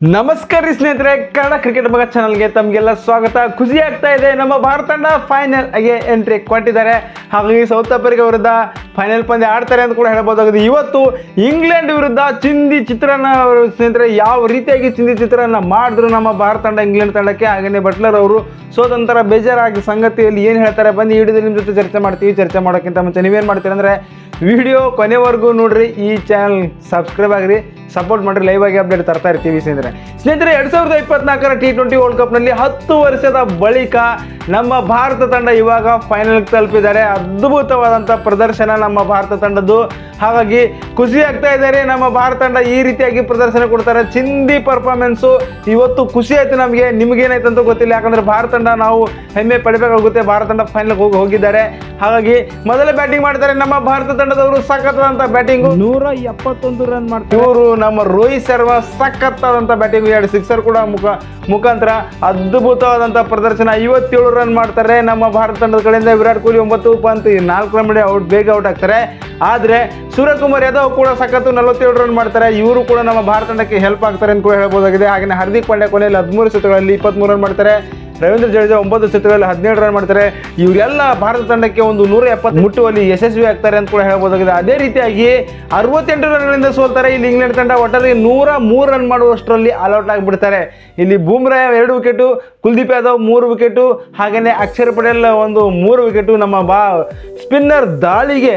ನಮಸ್ಕಾರ ರೀ ಸ್ನೇಹಿತರೆ, ಕನ್ನಡ ಕ್ರಿಕೆಟ್ ಬಗ್ಗೆ ಚಾನಲ್ಗೆ ತಮಗೆಲ್ಲ ಸ್ವಾಗತ. ಖುಷಿ ಆಗ್ತಾ ಇದೆ, ನಮ್ಮ ಭಾರತ ತಂಡ ಫೈನಲ್ ಆಗಿ ಎಂಟ್ರಿ ಕೊಟ್ಟಿದ್ದಾರೆ. ಹಾಗಾಗಿ ಸೌತ್ ಆಫ್ರಿಕಾ ವಿರುದ್ಧ ಫೈನಲ್ ಪಂದ್ಯ ಆಡ್ತಾರೆ ಅಂತ ಕೂಡ ಹೇಳ್ಬೋದಾಗಿದೆ ಇವತ್ತು ಇಂಗ್ಲೆಂಡ್ ವಿರುದ್ಧ ಚಿಂದಿ ಚಿತ್ರನ ಅವರು ಸ್ನೇಹಿತರೆ, ಯಾವ ರೀತಿಯಾಗಿ ಚಿಂದಿ ಚಿತ್ರನ ಮಾಡಿದ್ರು ನಮ್ಮ ಭಾರತ ತಂಡ ಇಂಗ್ಲೆಂಡ್ ತಂಡಕ್ಕೆ? ಹಾಗೆಯೇ ಬಟ್ಲರ್ ಅವರು ಸೋದಂತರ ಬೇಜಾರಾಗಿ ಸಂಗತಿಯಲ್ಲಿ ಏನು ಹೇಳ್ತಾರೆ ಬನ್ನಿ ಹಿಡಿದು ನಿಮ್ಮ ಜೊತೆ ಚರ್ಚೆ ಮಾಡ್ತೀವಿ. ಚರ್ಚೆ ಮಾಡೋಕ್ಕಿಂತ ಮುಂಚೆ ನೀವೇನು ಮಾಡ್ತೀರಿ ಅಂದರೆ ವಿಡಿಯೋ ಕೊನೆವರೆಗೂ ನೋಡ್ರಿ, ಈ ಚಾನಲ್ ಸಬ್ಸ್ಕ್ರೈಬ್ ಆಗಿರಿ. ಸಪೋರ್ಟ್ ಮಾಡಿರಿ ಲೈವ್ ಆಗಿ ಅಪ್ಡೇಟ್ ತರ್ತಾ ಇರ್ತೀವಿ ಸ್ನೇಹಿತರೆ ಸ್ನೇಹಿತರೆ ಎರಡ್ ಸಾವಿರದ ಇಪ್ಪತ್ನಾಲ್ಕರ ಟಿ ಟ್ವೆಂಟಿ ವರ್ಲ್ಡ್ ಕಪ್ನಲ್ಲಿ ಹತ್ತು ವರ್ಷದ ಬಳಿಕ ನಮ್ಮ ಭಾರತ ತಂಡ ಇವಾಗ ಫೈನಲ್ ತಲುಪಿದ್ದಾರೆ. ಅದ್ಭುತವಾದಂಥ ಪ್ರದರ್ಶನ ನಮ್ಮ ಭಾರತ ತಂಡದ್ದು. ಹಾಗಾಗಿ ಖುಷಿ ಆಗ್ತಾ ಇದ್ದಾರೆ. ನಮ್ಮ ಭಾರತ ತಂಡ ಈ ರೀತಿಯಾಗಿ ಪ್ರದರ್ಶನ ಕೊಡ್ತಾರೆ. ಚಿಂದಿ ಪರ್ಫಾರ್ಮೆನ್ಸು ಇವತ್ತು ಖುಷಿ ಆಯ್ತು ನಮಗೆ. ನಿಮ್ಗೇನಾಯ್ತು ಅಂತ ಗೊತ್ತಿಲ್ಲ. ಯಾಕಂದ್ರೆ ಭಾರತ ತಂಡ ನಾವು ಹೆಮ್ಮೆ ಪಡಿಬೇಕಾಗುತ್ತೆ. ಭಾರತ ತಂಡ ಫೈನಲ್ ಹೋಗಿ ಹೋಗಿದ್ದಾರೆ. ಹಾಗಾಗಿ ಮೊದಲ ಬ್ಯಾಟಿಂಗ್ ಮಾಡಿದ್ದಾರೆ ನಮ್ಮ ಭಾರತ ತಂಡದವರು. ಸಖತ್ತಾದಂಥ ಬ್ಯಾಟಿಂಗು ನೂರ ಎಪ್ಪತ್ತೊಂದು ರನ್ ಮಾಡ್ತಾರೆ. ಇವರು ನಮ್ಮ ರೋಹಿತ್ ಶರ್ಮಾ ಸಖತ್ತಾದಂಥ ಬ್ಯಾಟಿಂಗ್ ಎರಡು ಸಿಕ್ಸರ್ ಕೂಡ ಮುಖ, ಮುಖಾಂತರ ಅದ್ಭುತವಾದಂಥ ಪ್ರದರ್ಶನ ಐವತ್ತೇಳು ರನ್ ಮಾಡ್ತಾರೆ. ನಮ್ಮ ಭಾರತ ತಂಡದ ಕಡೆಯಿಂದ ವಿರಾಟ್ ಕೊಹ್ಲಿ ಒಂಬತ್ತು, ಪಂತ್ ನಾಲ್ಕು ರನ್ ಮಾಡಿ ಔಟ್ ಬೇಗ ಔಟ್ ಆಗ್ತಾರೆ. ಆದರೆ ಸೂರ್ಯಕುಮಾರ್ ಯಾದವ್ ಕೂಡ ಸಖತ್ತು ನಲವತ್ತೇಳು ರನ್ ಮಾಡ್ತಾರೆ. ಇವರು ಕೂಡ ನಮ್ಮ ಭಾರತ ತಂಡಕ್ಕೆ ಹೆಲ್ಪ್ ಆಗ್ತಾರೆ ಅಂತ ಕೂಡ ಹೇಳ್ಬೋದಾಗಿದೆ. ಹಾಗೆಯೇ ಹಾರ್ದಿಕ್ ಪಾಂಡ್ಯ ಕೊನೆಯಲ್ಲಿ ಹದಿಮೂರು ಸುತ್ತುಗಳಲ್ಲಿ ಇಪ್ಪತ್ತ್ಮೂರು ರನ್ ಮಾಡ್ತಾರೆ. ರವೀಂದ್ರ ಜಡೇಜಾ ಒಂಬತ್ತು ಚಿತ್ರದಲ್ಲಿ ಹದಿನೇಳು ರನ್ ಮಾಡ್ತಾರೆ. ಇವರೆಲ್ಲ ಭಾರತ ತಂಡಕ್ಕೆ ಒಂದು ನೂರ ಎಪ್ಪತ್ತು ಮುಟ್ಟುವಲ್ಲಿ ಯಶಸ್ವಿ ಆಗ್ತಾರೆ ಅಂತ ಕೂಡ ಹೇಳ್ಬೋದಾಗಿದೆ. ಅದೇ ರೀತಿಯಾಗಿ ಅರವತ್ತೆಂಟು ರನ್ಗಳಿಂದ ಸೋಲ್ತಾರೆ. ಇಲ್ಲಿ ಇಂಗ್ಲೆಂಡ್ ತಂಡ ಒಟ್ಟಾರೆ ನೂರ ಮೂರು ರನ್ ಮಾಡುವಷ್ಟರಲ್ಲಿ ಆಲ್ಔಟ್ ಆಗಿಬಿಡ್ತಾರೆ. ಇಲ್ಲಿ ಬೂಮ್ರಾ ಎರಡು ವಿಕೆಟು ಕುಲ್ದೀಪ್ ಯಾದವ್ ಮೂರು ವಿಕೆಟು ಹಾಗೆಯೇ ಅಕ್ಷರ್ ಪಟೇಲ್ ಒಂದು ಮೂರು ವಿಕೆಟು ನಮ್ಮ ಬಾ ಸ್ಪಿನ್ನರ್ ದಾಳಿಗೆ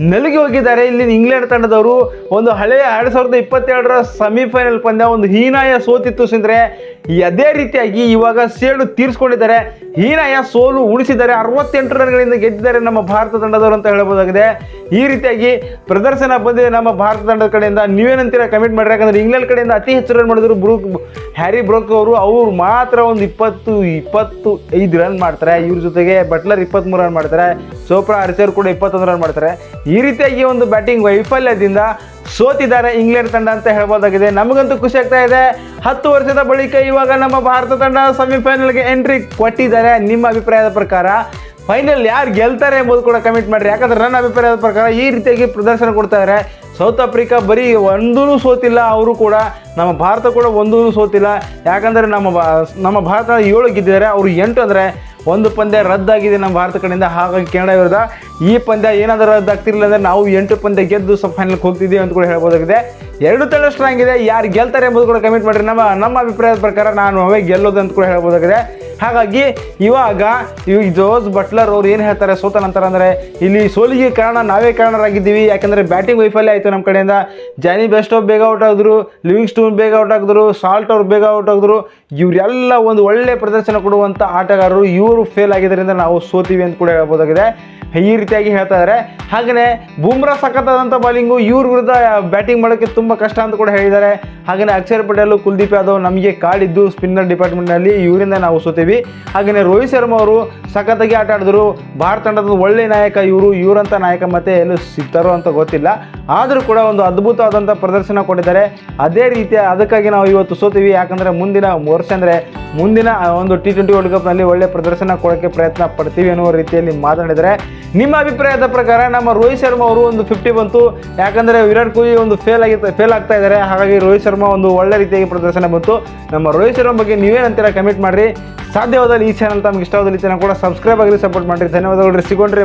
ನಲುಗಿ ಹೋಗಿದ್ದಾರೆ. ಇಲ್ಲಿ ಇಂಗ್ಲೆಂಡ್ ತಂಡದವರು ಒಂದು ಹಳೆಯ ಎರಡು ಸಾವಿರದ ಇಪ್ಪತ್ತೆರಡರ ಸೆಮಿಫೈನಲ್ ಪಂದ್ಯ ಒಂದು ಹೀನಾಯ ಸೋತಿತ್ತು ಸಿಂದ್ರೆ. ಅದೇ ರೀತಿಯಾಗಿ ಇವಾಗ ಸೇಡು ತೀರಿಸ್ಕೊಂಡಿದ್ದಾರೆ. ಹೀನಾಯ ಸೋಲು ಉಳಿಸಿದ್ದಾರೆ. ಅರವತ್ತೆಂಟು ರನ್ಗಳಿಂದ ಗೆದ್ದಿದ್ದಾರೆ ನಮ್ಮ ಭಾರತ ತಂಡದವರು ಅಂತ ಹೇಳಬಹುದಾಗಿದೆ. ಈ ರೀತಿಯಾಗಿ ಪ್ರದರ್ಶನ ಬಂದಿದೆ ನಮ್ಮ ಭಾರತ ತಂಡದ ಕಡೆಯಿಂದ. ನೀವೇನಂತೀರ ಕಮೆಂಟ್ ಮಾಡ್ರಿ? ಯಾಕಂದ್ರೆ ಇಂಗ್ಲೆಂಡ್ ಕಡೆಯಿಂದ ಅತಿ ಹೆಚ್ಚು ರನ್ ಮಾಡಿದ್ರು ಬ್ರೂಕ್ ಹ್ಯಾರಿ ಬ್ರೋಕ್ ಅವರು. ಅವ್ರು ಮಾತ್ರ ಒಂದು ಇಪ್ಪತ್ತು ಇಪ್ಪತ್ತು ಐದು ರನ್ ಮಾಡ್ತಾರೆ. ಇವ್ರ ಜೊತೆಗೆ ಬಟ್ಲರ್ ಇಪ್ಪತ್ತ್ಮೂರು ರನ್ ಮಾಡ್ತಾರೆ. ಚೋಪ್ರಾ ಅರ್ಚರ್ ಕೂಡ ಇಪ್ಪತ್ತೊಂದು ರನ್ ಮಾಡ್ತಾರೆ. ಈ ರೀತಿಯಾಗಿ ಒಂದು ಬ್ಯಾಟಿಂಗ್ ವೈಫಲ್ಯದಿಂದ ಸೋತಿದ್ದಾರೆ ಇಂಗ್ಲೆಂಡ್ ತಂಡ ಅಂತ ಹೇಳ್ಬೋದಾಗಿದೆ. ನಮಗಂತೂ ಖುಷಿ ಆಗ್ತಾ ಇದೆ. ಹತ್ತು ವರ್ಷದ ಬಳಿಕ ಇವಾಗ ನಮ್ಮ ಭಾರತ ತಂಡ ಸೆಮಿಫೈನಲ್ಗೆ ಎಂಟ್ರಿ ಕೊಟ್ಟಿದ್ದಾರೆ. ನಿಮ್ಮ ಅಭಿಪ್ರಾಯದ ಪ್ರಕಾರ? ಫೈನಲ್ ಯಾರು ಗೆಲ್ತಾರೆ ಎಂಬುದು ಕೂಡ ಕಮೆಂಟ್ ಮಾಡಿರಿ. ಯಾಕಂದ್ರೆ ನನ್ನ ಅಭಿಪ್ರಾಯದ ಪ್ರಕಾರ ಈ ರೀತಿಯಾಗಿ ಪ್ರದರ್ಶನ ಕೊಡ್ತಾ ಇದ್ದಾರೆ ಸೌತ್ ಆಫ್ರಿಕಾ ಬರೀ ಒಂದೂ ಸೋತಿಲ್ಲ, ಅವರು ಕೂಡ. ನಮ್ಮ ಭಾರತ ಕೂಡ ಒಂದೂ ಸೋತಿಲ್ಲ. ಯಾಕಂದರೆ ನಮ್ಮ ನಮ್ಮ ಭಾರತ ಏಳು ಗೆದ್ದಿದ್ದಾರೆ. ಅವರು ಎಂಟು ಅಂದರೆ ಒಂದು ಪಂದ್ಯ ರದ್ದಾಗಿದೆ ನಮ್ಮ ಭಾರತ ಕಡೆಯಿಂದ. ಹಾಗಾಗಿ ಕೆನಡಾ ವಿರುದ್ಧ ಈ ಪಂದ್ಯ ಏನಾದರೂ ರದ್ದಾಗ್ತಿರ್ಲಿಲ್ಲ ಅಂದರೆ ನಾವು ಎಂಟು ಪಂದ್ಯ ಗೆದ್ದು ಸಬ್ ಫೈನಲ್ಗೆ ಹೋಗ್ತಿದ್ದೀವಿ ಅಂತ ಕೂಡ ಹೇಳ್ಬೋದಾಗಿದೆ. ಎರಡು ತಳ ಸ್ಟ್ರಾಂಗ್ ಇದೆ ಯಾರು ಗೆಲ್ತಾರೆ ಎಂಬುದು ಕೂಡ ಕಮೆಂಟ್ ಮಾಡಿರಿ. ನಮ್ಮ ನಮ್ಮ ಅಭಿಪ್ರಾಯದ ಪ್ರಕಾರ ನಾನು ಅವೇ ಗೆಲ್ಲೋದು ಅಂತ ಕೂಡ ಹೇಳ್ಬೋದಾಗಿದೆ. ಹಾಗಾಗಿ ಇವಾಗ ಈ ಜೋಸ್ ಬಟ್ಲರ್ ಅವ್ರು ಏನು ಹೇಳ್ತಾರೆ ಸೋತ ನಂತರ ಅಂದರೆ, ಇಲ್ಲಿ ಸೋಲಿಗೆ ಕಾರಣ ನಾವೇ ಕಾರಣರಾಗಿದ್ದೀವಿ. ಯಾಕಂದರೆ ಬ್ಯಾಟಿಂಗ್ ವೈಫಲ್ಯ ಆಯಿತು ನಮ್ಮ ಕಡೆಯಿಂದ. ಜಾನಿ ಬೆಸ್ಟ್ ಬೇಗ ಔಟ್ ಆಗಿದ್ರು ಲಿವಿಂಗ್ ಸ್ಟೂನ್ ಬೇಗ ಔಟ್ ಆಗಿದ್ರು, ಸಾಲ್ಟ್ ಅವ್ರು ಬೇಗ ಔಟ್ ಆಗಿದ್ರು. ಇವರೆಲ್ಲ ಒಂದು ಒಳ್ಳೆ ಪ್ರದರ್ಶನ ಕೊಡುವಂಥ ಆಟಗಾರರು ಇವರು ಫೇಲ್ ಆಗಿದ್ದರಿಂದ ನಾವು ಸೋತೀವಿ ಅಂತ ಕೂಡ ಹೇಳ್ಬೋದಾಗಿದೆ. ಈ ರೀತಿಯಾಗಿ ಹೇಳ್ತಾ ಇದ್ದಾರೆ ಹಾಗೆಯೇ ಬೂಮ್ರಾ ಸಖತ್ತಾದಂಥ ಬಾಲಿಂಗು ಇವ್ರ ವಿರುದ್ಧ ಬ್ಯಾಟಿಂಗ್ ಮಾಡೋಕ್ಕೆ ತುಂಬ ಕಷ್ಟ ಅಂತ ಕೂಡ ಹೇಳಿದ್ದಾರೆ. ಹಾಗೆಯೇ ಅಕ್ಷರ್ ಪಟೇಲ್, ಕುಲ್ದೀಪ್ ಯಾದವ್ ನಮಗೆ ಕಾಡಿದ್ದು ಸ್ಪಿನ್ನರ್ ಡಿಪಾರ್ಟ್ಮೆಂಟ್ನಲ್ಲಿ ಇವರಿಂದ ನಾವು ಸೋತೀವಿ. ಹಾಗೆಯೇ ರೋಹಿತ್ ಶರ್ಮಾ ಅವರು ಸಖತ್ತಾಗಿ ಆಟ ಆಡಿದ್ರು. ಭಾರತ ತಂಡದ ಒಳ್ಳೆ ನಾಯಕ ಇವರು ಇವರಂಥ ನಾಯಕ ಮತ್ತೆ ಎಲ್ಲೂ ಸಿಗ್ತಾರೋ ಅಂತ ಗೊತ್ತಿಲ್ಲ. ಆದರೂ ಕೂಡ ಒಂದು ಅದ್ಭುತವಾದಂಥ ಪ್ರದರ್ಶನ ಕೊಟ್ಟಿದ್ದಾರೆ. ಅದೇ ರೀತಿ ಅದಕ್ಕಾಗಿ ನಾವು ಇವತ್ತು ಸೋತೀವಿ. ಯಾಕಂದರೆ ಮುಂದಿನ ವರ್ಷ ಅಂದರೆ ಮುಂದಿನ ಒಂದು ಟಿ ಟ್ವೆಂಟಿ ವರ್ಲ್ಡ್ ಕಪ್ನಲ್ಲಿ ಒಳ್ಳೆ ಪ್ರದರ್ಶನ ಕೊಡೋಕ್ಕೆ ಪ್ರಯತ್ನ ಪಡ್ತೀವಿ ಅನ್ನುವ ರೀತಿಯಲ್ಲಿ ಮಾತನಾಡಿದರೆ ನಿಮ್ಮ ಅಭಿಪ್ರಾಯದ ಪ್ರಕಾರ ನಮ್ಮ ರೋಹಿತ್ ಶರ್ಮಾ ಅವರು ಒಂದು ಫಿಫ್ಟಿ ಬಂತು. ಯಾಕಂದರೆ ವಿರಾಟ್ ಕೊಹ್ಲಿ ಒಂದು ಫೇಲ್ ಆಗಿ ಫೇಲ್ ಆಗ್ತಾ ಇದ್ದಾರೆ. ಹಾಗಾಗಿ ರೋಹಿತ್ ಶರ್ಮಾ ಒಂದು ಒಳ್ಳೆ ರೀತಿಯಾಗಿ ಪ್ರದರ್ಶನ ಬಂತು. ನಮ್ಮ ರೋಹಿತ್ ಶರ್ಮಾ ಬಗ್ಗೆ ನೀವೇನಂತೀರ ಕಮೆಂಟ್ ಮಾಡಿರಿ. ಸಾಧ್ಯವಾದಲ್ಲಿ ಈ ಚಾನಲ್ ತಮಗೆ ಇಷ್ಟವಾದಲ್ಲಿ ಚಾನಲ್ ಕೂಡ ಸಬ್ಸ್ಕ್ರೈಬ್ ಆಗಿರಿ ಸಪೋರ್ಟ್ ಮಾಡಿರಿ. ಧನ್ಯವಾದಗಳು ಸಿಗೊಂಡ್ರೆ